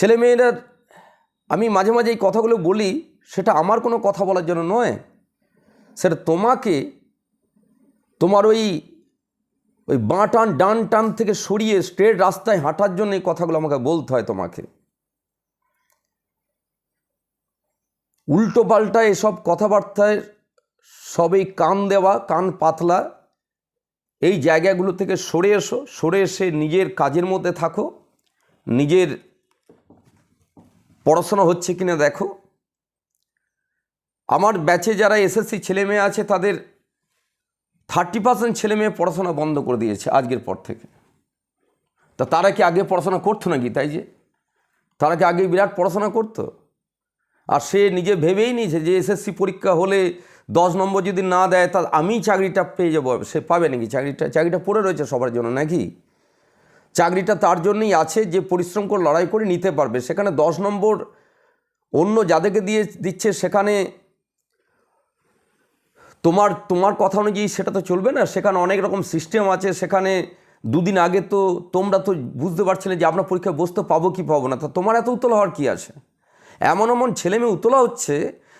ছেলেমেয়েরা আমি মাঝে মাঝে এই কথাগুলো বলি, সেটা আমার কোনো কথা বলার জন্য নয়। সেটা তোমাকে, তোমার ওই ওই বাঁ টান ডান টান থেকে সরিয়ে স্ট্রেট রাস্তায় হাঁটার জন্য এই কথাগুলো আমাকে বলতে হয় তোমাকে। উল্টো পাল্টা এসব কথাবার্তায় সবই কান দেওয়া, কান পাতলা। এই জায়গাগুলো থেকে সরে এসো, সরে এসে নিজের কাজের মধ্যে থাকো, নিজের পড়াশোনা হচ্ছে কিনা দেখো। আমার ব্যাচে যারা এসএসসি ছেলে মেয়ে আছে, তাদের থার্টি পার্সেন্ট ছেলে মেয়ে পড়াশোনা বন্ধ করে দিয়েছে আজকের পর থেকে। তা তারা কি আগে পড়াশোনা করতো নাকি তাই যে? তারা কি আগে বিরাট পড়াশোনা করতো? আর সে নিজে ভেবেই নিয়েছে যে এসএসসি পরীক্ষা হলে দশ নম্বর যদি না দেয়, তা আমি চাকরিটা পেয়ে যাব। সে পাবে নাকি? চাকরিটা চাকরিটা পড়ে রয়েছে সবার জন্য নাকি? চাকরিটা তার জন্যই আছে যে পরিশ্রম করে লড়াই করে নিতে পারবে। সেখানে দশ নম্বর অন্য যাদেরকে দিয়ে দিচ্ছে, সেখানে তোমার তোমার কথা অনুযায়ী সেটা তো চলবে না। সেখানে অনেক রকম সিস্টেম আছে। সেখানে দুদিন আগে তো তোমরা তো বুঝতে পারছিলে যে আমরা পরীক্ষায় বসতে পাবো কি পাবো না। তা তোমার এত উতলা হওয়ার কী আছে? এমন এমন ছেলে মেয়ে উতলা হচ্ছে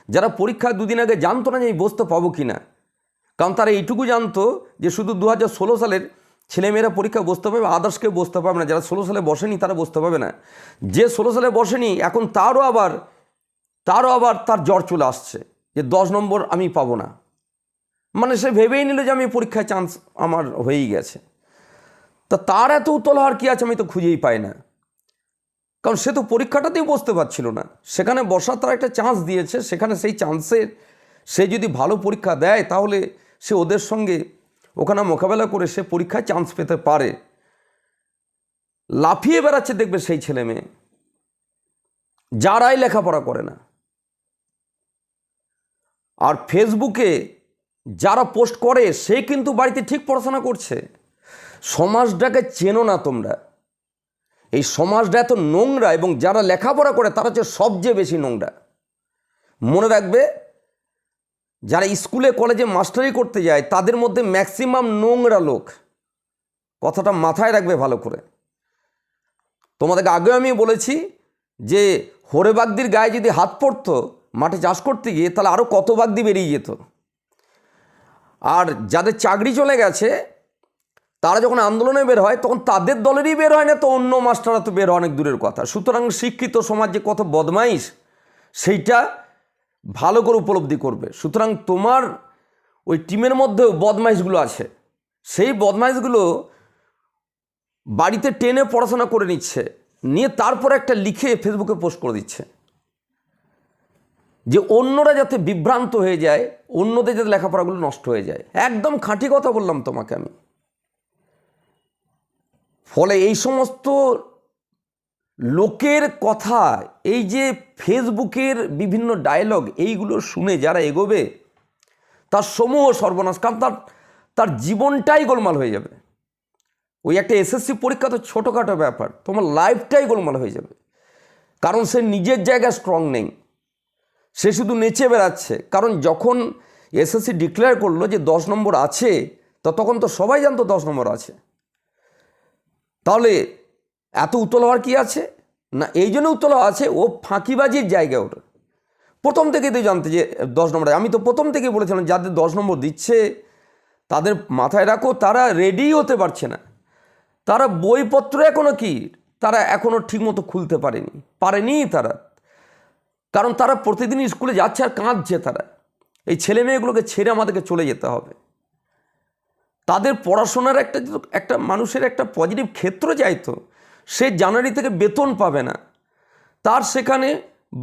যারা পরীক্ষায় দুদিন আগে জানতো না যে বসতে পাবো কি না। কারণ তারা এইটুকু জানতো যে শুধু দু হাজার ষোলো সালের ছেলেমেয়েরা পরীক্ষা বসতে পারবে আদার্স কেউ বসতে পারবে না। যারা ষোলো সালে বসেনি, তারা বসতে পারবে না। যে ষোলো সালে বসেনি, এখন তারও আবার তারও আবার তার জ্বর চলে আসছে যে দশ নম্বর আমি পাবো না। মানে সে ভেবেই নিল যে আমি পরীক্ষায় চান্স আমার হয়েই গেছে। তা তার এত উতল হওয়ার কী আছে আমি তো খুঁজেই পাই না। কারণ সে তো পরীক্ষাটাতেই বসতে পারছিল না। সেখানে বসার তার একটা চান্স দিয়েছে, সেখানে সেই চান্সের সে যদি ভালো পরীক্ষা দেয়, তাহলে সে ওদের সঙ্গে ওখানে মোকাবেলা করে সে পরীক্ষায় চান্স পেতে পারে। লাফিয়ে বেড়াচ্ছে দেখবে সেই ছেলে মেয়ে। যারাই লেখাপড়া করে না। আর ফেসবুকে যারা পোস্ট করে, সে কিন্তু বাড়িতে ঠিক পড়াশোনা করছে। সমাজটাকে চেনো না তোমরা। এই সমাজটা এত নোংরা এবং যারা লেখাপড়া করে, তারা হচ্ছে সবচেয়ে বেশি নোংরা। মনে রাখবে যারা স্কুলে, কলেজে মাস্টারি করতে যায়, তাদের মধ্যে ম্যাক্সিমাম নোংরা লোক। কথাটা মাথায় রাখবে ভালো করে। তোমাদেরকে আগেও আমি বলেছি যে হরেবাগদির গায়ে যদি হাত পড়তো, মাঠে চাষ করতে গিয়ে, তাহলে আরও কত বাগদি বেরিয়ে যেত। আর যাদের চাকরি চলে গেছে, তারা যখন আন্দোলনে বের হয়, তখন তাদের দলেরই বের হয় না, তো অন্য মাস্টাররা তো বের হয় অনেক দূরের কথা। সুতরাং শিক্ষিত সমাজ যে কত বদমাইশ, সেইটা ভালো করে উপলব্ধি করবে। সুতরাং তোমার ওই টিমের মধ্যেও বদমাইশগুলো আছে। সেই বদমাইশগুলো বাড়িতে টেনে পড়াশোনা করে নিচ্ছে। নিয়ে তারপর একটা লিখে ফেসবুকে পোস্ট করে দিচ্ছে। যে অন্যরা যাতে বিভ্রান্ত হয়ে যায়, অন্যদের যাতে লেখাপড়াগুলো নষ্ট হয়ে যায়। একদম খাঁটি কথা বললাম তোমাকে আমি। ফলে এই সমস্ত লোকের কথা, এই যে ফেসবুকের বিভিন্ন ডায়লগ এইগুলো শুনে যারা এগোবে, তার সমূহ সর্বনাশ, কারণ তার তার জীবনটাই গোলমাল হয়ে যাবে। ওই একটা এসএসসি পরীক্ষা তো ছোটোখাটো ব্যাপার, তোমার লাইফটাই গোলমাল হয়ে যাবে। কারণ সে নিজের জায়গায় স্ট্রং নেই। সে শুধু নেচে বেড়াচ্ছে। কারণ যখন এসএসসি ডিক্লেয়ার করল যে দশ নম্বর আছে, তো তখন তো সবাই জানতো দশ নম্বর আছে। তাহলে এত উতল হওয়ার কি আছে? না, এই জন্য উতল আছে, ও ফাঁকিবাজির জায়গা ওটা। প্রথম থেকেই তো জানতে যে, দশ নম্বর আমি তো প্রথম থেকে বলেছিলাম, যাদের দশ নম্বর দিচ্ছে, তাদের মাথায় রাখো, তারা রেডি হতে পারছে না। তারা বইপত্র এখনও কি? তারা এখনও ঠিকমতো খুলতে পারেনি। পারেনি তারা। কারণ তারা প্রতিদিন স্কুলে যাচ্ছে আর কাঁদছে তারা। এই ছেলে মেয়েগুলোকে ছেড়ে আমাদেরকে চলে যেতে হবে। তাদের পড়াশোনার একটা একটা মানুষের একটা পজিটিভ ক্ষেত্র চাইতো সে জানুয়ারি থেকে বেতন পাবে না। তার সেখানে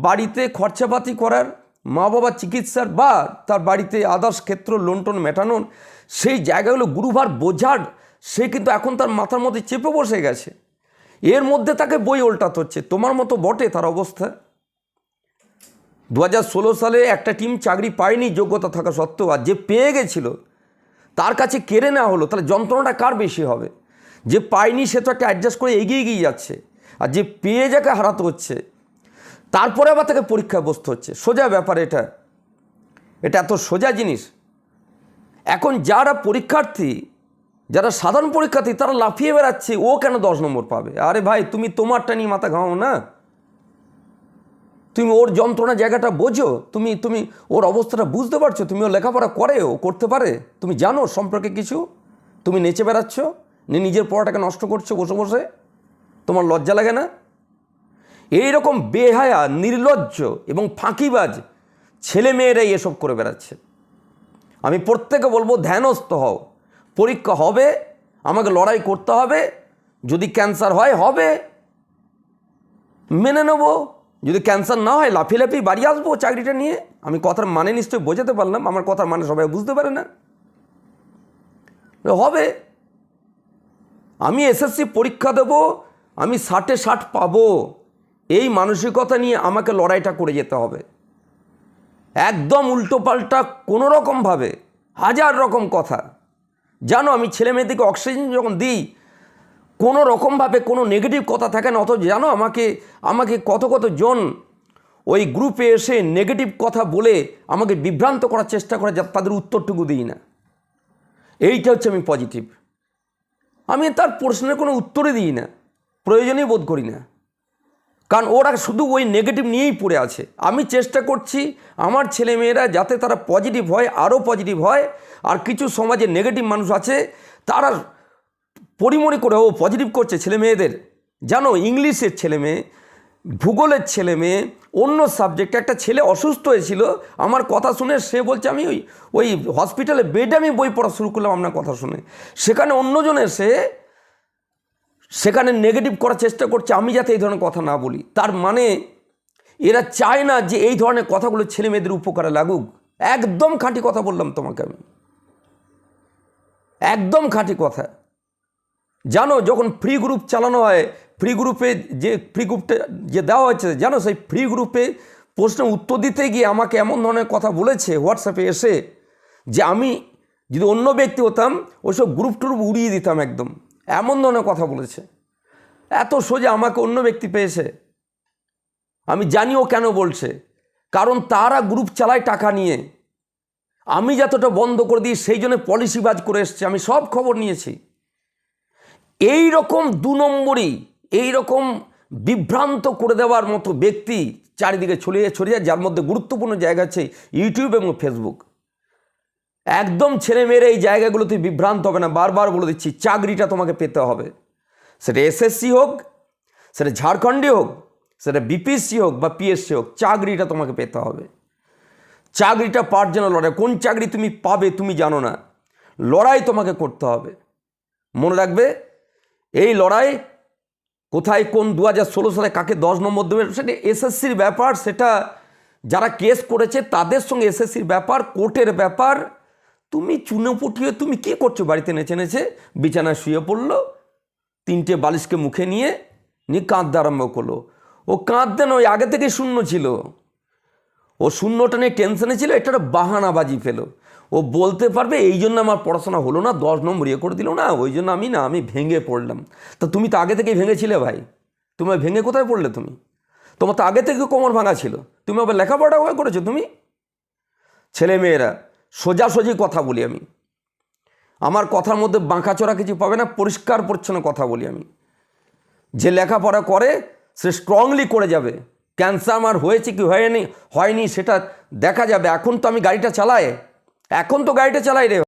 বাড়িতে খরচাপাতি করার মা বাবার চিকিৎসার বা তার বাড়িতে আদার্স ক্ষেত্র লোনটোন মেটানোর, সেই জায়গাগুলো গুরুভার বোঝার, সে কিন্তু এখন তার মাথার মধ্যে চেপে বসে গেছে। এর মধ্যে তাকে বই ওল্টাতে হচ্ছে। তোমার মতো বটে তার অবস্থা। দু হাজার ষোলো সালে একটা টিম চাকরি পায়নি যোগ্যতা থাকা সত্ত্বেও, আর যে পেয়ে গেছিল, তার কাছে কেড়ে নেওয়া হলো, তাহলে যন্ত্রণাটা কার বেশি হবে? যে পায়নি সে তো একটা অ্যাডজাস্ট করে এগিয়ে এগিয়ে যাচ্ছে। আর যে পেয়ে যাকে হারাতে হচ্ছে, তারপরে আবার তাকে পরীক্ষায় বসতে হচ্ছে। সোজা ব্যাপার এটা। এটা এত সোজা জিনিস। এখন যারা পরীক্ষার্থী, যারা সাধারণ পরীক্ষার্থী, তারা লাফিয়ে বেড়াচ্ছে, ও কেন দশ নম্বর পাবে? আরে ভাই, তুমি তোমারটা নিয়ে মাথা ঘামাও না। তুমি ওর যন্ত্রণা জায়গাটা বোঝো। তুমি তুমি ওর অবস্থাটা বুঝতে পারছ। তুমি ও লেখাপড়া করে ও করতে পারে। তুমি জানো সম্পর্কে কিছু। তুমি নেচে বেড়াচ্ছ। নি নিজের পড়াটাকে নষ্ট করছ, বসে বসে? তোমার লজ্জা লাগে না? এই রকম বেহায়া, নির্লজ্জ এবং ফাঁকিবাজ ছেলে মেয়েরাই এসব করে বেড়াচ্ছে। আমি প্রত্যেকে বলব, ধ্যানস্থ হও। পরীক্ষা হবে, আমাকে লড়াই করতে হবে, যদি ক্যান্সার হয়, হবে। মেনে নেব। যদি ক্যান্সার না হয় লাফিয়ে লাফিয়ে বাড়ি আসব চাকরিটা নিয়ে। আমি কথার মানে নিশ্চয়ই বোঝাতে পারলাম, আমার কথার মানে সবাই বুঝতে পারে না। হবে। আমি এসএসসি পরীক্ষা দেব, আমি ষাটে ষাট পাবো। এই মানসিকতা নিয়ে আমাকে লড়াইটা করে যেতে হবে। একদম উল্টোপাল্টা কোনো রকমভাবে হাজার রকম কথা। জানো, আমি ছেলে মেয়েদেরকে অক্সিজেন যখন দিই কোনো রকমভাবে কোনো নেগেটিভ কথা থাকে না। অত জানো, আমাকে আমাকে কত কত জন ওই গ্রুপে এসে নেগেটিভ কথা বলে আমাকে বিভ্রান্ত করার চেষ্টা করে, যা তাদের উত্তরটুকু দিই না। এইটা হচ্ছে আমি পজিটিভ আমি তার প্রশ্নের কোনো উত্তরই দিই না, প্রয়োজনই বোধ করি না। কারণ ওরা শুধু ওই নেগেটিভ নিয়েই পড়ে আছে। আমি চেষ্টা করছি আমার ছেলেমেয়েরা যাতে তারা পজিটিভ হয়, আরও পজিটিভ হয়, আর কিছু সমাজে নেগেটিভ মানুষ আছে, তারা পরিমরি করে ও পজিটিভ করছে ছেলেমেয়েদের। জানো, ইংলিশের ছেলে মেয়ে ভূগোলের ছেলে মেয়ে, অন্য সাবজেক্টে একটা ছেলে অসুস্থ হয়েছিল, আমার কথা শুনে সে বলছে, আমি ওই ওই হসপিটালে বেডে আমি বই পড়া শুরু করলাম আপনার কথা শুনে। সেখানে অন্যজন এসে সেখানে নেগেটিভ করার চেষ্টা করছে, আমি যাতে এই ধরনের কথা না বলি। তার মানে এরা চায় না যে এই ধরনের কথাগুলো ছেলে মেয়েদের উপকারে লাগুক। একদম খাঁটি কথা বললাম তোমাকে আমি। একদম খাঁটি কথা। জানো, যখন ফ্রি গ্রুপ চালানো হয় ফ্রি গ্রুপে যে ফ্রি গ্রুপটা যে দেওয়া হয়েছে, জানো সেই ফ্রি গ্রুপে প্রশ্নের উত্তর দিতে গিয়ে আমাকে এমন ধরনের কথা বলেছে হোয়াটসঅ্যাপে এসে যে আমি যদি অন্য ব্যক্তি হতাম, ওইসব গ্রুপ টুরুপ উড়িয়ে দিতাম একদম। এমন ধরনের কথা বলেছে। এত সোজা আমাকে অন্য ব্যক্তি পেয়েছে। আমি জানিও কেন বলছে। কারণ তারা গ্রুপ চালায় টাকা নিয়ে। আমি যতটা বন্ধ করে দিই, সেই জন্য পলিসিবাজ করে এসছে। আমি সব খবর নিয়েছি। এই রকম দু নম্বরই এই রকম বিভ্রান্ত করে দেওয়ার মতো ব্যক্তি চারিদিকে ছড়িয়ে ছড়িয়ে, যার মধ্যে গুরুত্বপূর্ণ জায়গা আছে ইউটিউব এবং ফেসবুক একদম ছেলে মেয়েরা এই জায়গাগুলোতে বিভ্রান্ত হবে না। বারবার বলে দিচ্ছি, চাকরিটা তোমাকে পেতে হবে। সেটা এসএসসি হোক, সেটা ঝাড়খণ্ডে হোক, সেটা বিপিএসসি হোক বা পিএসসি হোক, চাকরিটা তোমাকে পেতে হবে। চাকরিটা পাওয়ার জন্য লড়াই। কোন চাকরি তুমি পাবে তুমি জানো না। লড়াই তোমাকে করতে হবে। মনে রাখবে, এই লড়াই কোথায় কোন দু হাজার ষোলো সালে কাকে দশ নম্বর দেবে, সেটা এসএসসির ব্যাপার, সেটা যারা কেস করেছে তাদের সঙ্গে এসএসসির ব্যাপার, কোর্টের ব্যাপার। তুমি চুনো পুটিয়ে তুমি কি করছ? বাড়িতে নেচে নেচে বিছানায় শুয়ে পড়ল, তিনটে বালিশকে মুখে নিয়ে নিয়ে কাঁদতে আরম্ভ করল। ও কাঁদতেন, ওই আগে থেকে শূন্য ছিল। শূন্যটা নিয়ে টেনশনে ছিল এটা একটা বাহানাবাজি ফেলো ও বলতে পারবে, এই জন্য আমার পড়াশোনা হলো না, দশ নম্বর ইয়ে করে দিল না, ওই জন্য আমি না, আমি ভেঙে পড়লাম। তা তুমি তো আগে থেকেই ভেঙেছিলে ভাই। তুমি ভেঙে কোথায় পড়লে তুমি? তোমার তো আগে থেকে কোমর ভাঙা ছিল। তুমি আবার লেখাপড়া হয়ে করেছ তুমি? ছেলে মেয়েরা, সোজাসুজি কথা বলি আমি। আমার কথার মধ্যে বাঁকাচোরা কিছু পাবে না, পরিষ্কার পরিচ্ছন্ন কথা বলি আমি। যে লেখাপড়া করে, সে স্ট্রংলি করে যাবে। ক্যান্সার আমার হয়েছে কি হয়নি হয়নি, সেটা দেখা যাবে। এখন তো আমি গাড়িটা চালাই। এখন তো গাড়িটা চালাই রে।